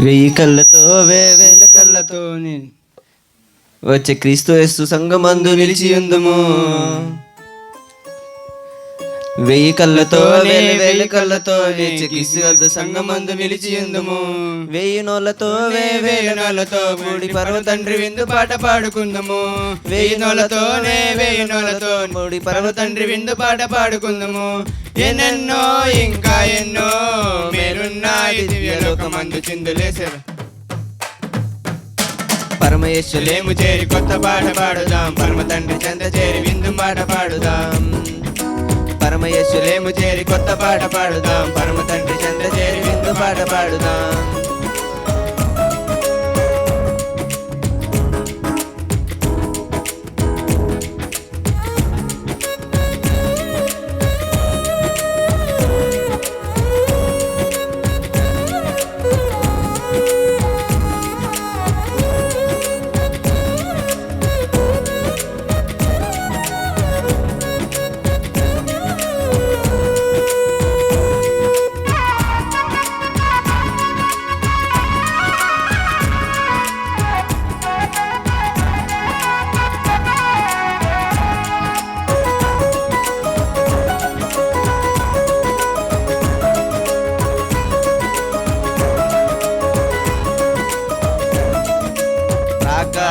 వెయ్యి కళ్ళతో వేవేల కళ్ళతో వచ్చే క్రీస్తు యేసు సంగమందు నిలిచి ఉందము. వెయ్యి కళ్ళతో వేల కళ్ళతో సంగమందు నిలిచి ఉందుము. వెయ్యి నోళ్ళతో వేవేల నోళ్ళతో కూడి పర్వ తండ్రి విందు పాట పాడుకుందాము. వెయ్యి నోళ్ళతోనే వెయ్యి నోళ్ళతో మూడి పర్వ తండ్రి విందు పాట పాడుకుందాము. ఎన్నెన్నో ఇంకా ఎన్నో మేలున్నాయి దివ్యలోకమందు చిందులేసారు పరమేశ్వలేము చేరి కొత్త పాట పాడుదాం. పరమ తండ్రి చెంత చేరి విందు పాట పాడుదాం. యేసులేము చేరి కొత్త పాట పాడుదాం. పరమ తండ్రి చెంత చేరి విందు పాట పాడుదాం.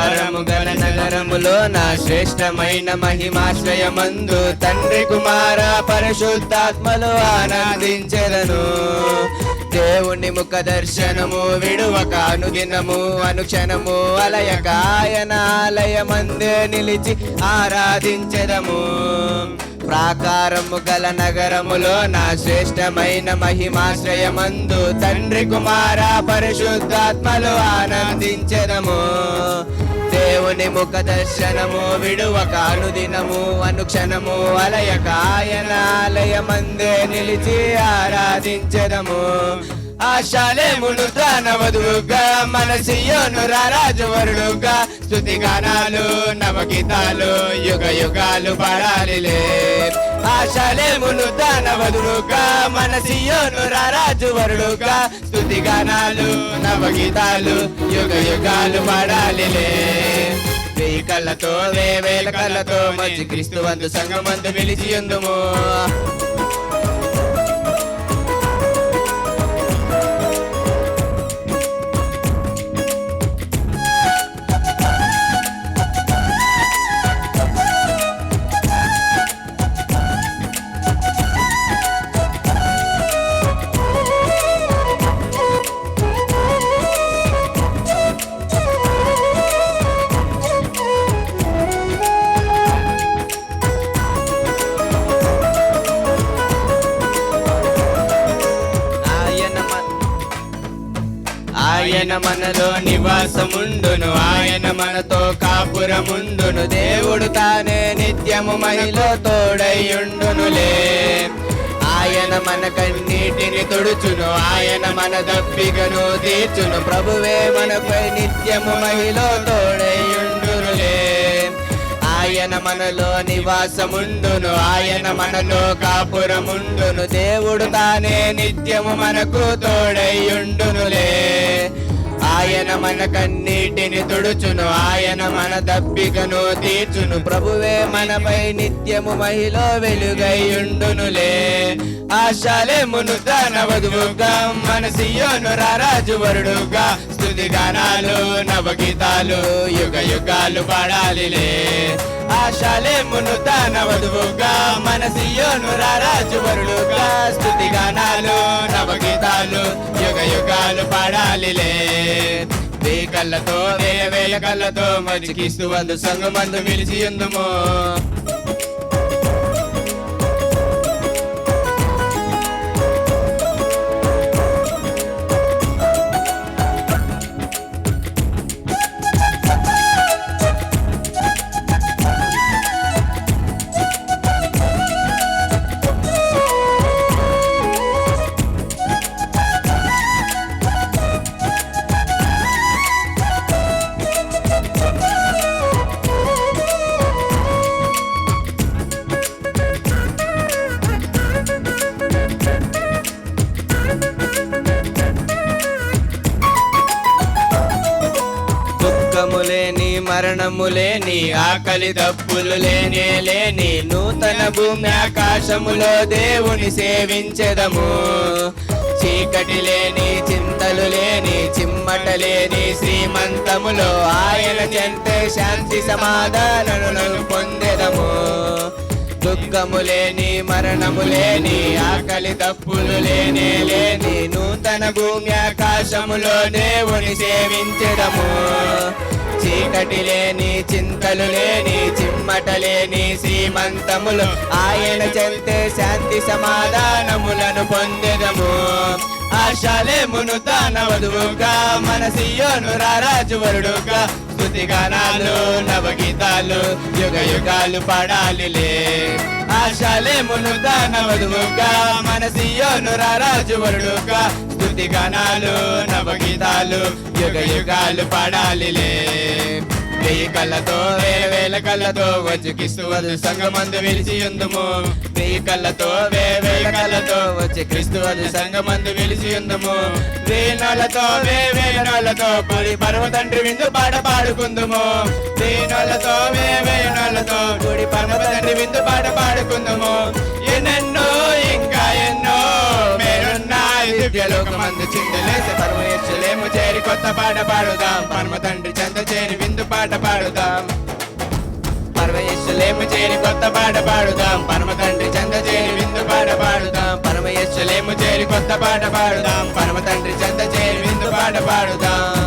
ప్రాకారము గల నగరములో నా శ్రేష్టమైన మహిమాశ్రయమందు తండ్రి కుమార పరిశుద్ధాత్మలు ఆనందించెదను. దేవుని ముఖ దర్శనము విడువక అనుదినము అనుక్షణము అలయక ఆయన ఆలయమందే నిలిచి ఆరాధించెదము. ప్రాకారము గల నగరములో నా శ్రేష్టమైన మహిమాశ్రయమందు తండ్రి కుమార పరిశుద్ధాత్మలు ఆనందించెదము. దేవుని ముఖ దర్శనము విడువక అనుదినము అనుక్షణము అలయక ఆయన ఆలయమందే నిలిచి ఆరాధించడము ఆశాలేమును తానవదుగా మనసియోను సియోను రారాజవరుడుగా స్థుతి గానాలు నవగీతాలు యుగ యుగాలు పడాలిలే. ఆశాలేమును దానవదుడుగా మన సియోను రారాజువరుడుగా స్థుతి గానాలు నవగీతాలు యుగ యుగాలు పడాలిలే. వెయ్యి కళ్ళతో వేవేల కళ్ళతో మంచి క్రీస్తు వందు సంగమందు పిలిచి ఎందుము ఆయన మనలో నివాసముండును. ఆయన మనతో కాపురముండును. దేవుడు తానే నిత్యము మహిలో తోడయ్యుండునులే. ఆయన మన కన్నీటిని తుడుచును. ఆయన మన దప్పికను తీర్చును. ప్రభువే మనపై నిత్యము మహిళ తోడయ్యుండు ఆయన మనలో నివాసముండును ఆయన మనలో కాపురముండును. దేవుడు తానే నిత్యము మనకు తోడయ్యుండునులే. ఆయన మన కన్నీటిని తుడుచును ఆయన మన దప్పికను తీర్చును. ప్రభువే మనపై నిత్యము మహిళ వెలుగైయుండునులే ఆశాలే మును తన వధువుగా మన సియోను రారాజు వరుడుగా స్థుతి గానాలు నవగీతాలు యుగ యుగాలు పాడాలిలే. ఆశాలే మును తన వధువుగా మనసియోను రారాజు వరుడుగా స్థుతి గానాలు నవగీతాలు యుగ యుగాలు పాడాలిలే. కళ్ళతో వే వేల కళ్ళతో మజికిస్తూ వందు సంగమందు మిలిచి ఉందుము మరణము లేని ఆకలి దప్పులు లేనే లేని నూతన భూమి ఆకాశములో దేవుని సేవించెదము. చీకటి లేని చింతలు లేని చిమ్మట లేని శ్రీమంతములో ఆయన చెంతే శాంతి సమాధానను పొందెదము. దుఃఖము లేని మరణము లేని ఆకలి తప్పులు లేనే లేని నూతన భూమి ఆకాశములో దేవుని సేవించడము. చీకటి లేని చింతలు లేని చిమ్మట లేని శ్రీమంతములు ఆయన చెల్తే శాంతి సమాధానములను పొందెదము. ఆశాలేమును తాన వధువుగా మన సియోను రారాజువరుడుగా వరుడుగా స్తుతి గానాలు నవగీతాలు యుగ యుగాలు పాడాలిలే. ఆశాలేమును తాన వధువుగా మన సియోను రారాజు వరుడుగా స్తుతి గానాలు నవగీతాలు యుగ యుగాలు పాడాలిలే. వెయ్యి కళ్ళతో వేల వేల కళ్ళతో వచ్చి క్రీస్తు సంగమందు విలిచి ఉందము. వెయ్యి కళ్ళతో వే వేల కళ్ళతో వచ్చి క్రీస్తు వధు సంగమందు విలిచి ఉందము వేణులతో వే వేణాలతో కూడి పర్వ తండ్రి విందు పాట పాడుకుందుము. వేణులతో వే వేణాలతో కూడి పర్వ తండ్రి విందు పాట పాడుకుందుము. ఎన్నెన్నో ఇంకా ఎన్నో మేరున్న దివ్యలోకమందు చింతలేసి పరమ చేరి కొత్త పాట పాడుదాం. పరమ తండ్రి చెంత చేరి పాట పాడుదాం. పరమేశ్వలేము చేరి కొత్త పాట పాడుదాం. పరమ తండ్రి చంద చేరి విందు పాట పాడుదాం. పరమేశ్వలేము చేరి కొత్త పాట పాడుదాం. పరమ తండ్రి చంద చేరి విందు పాట పాడుదాం.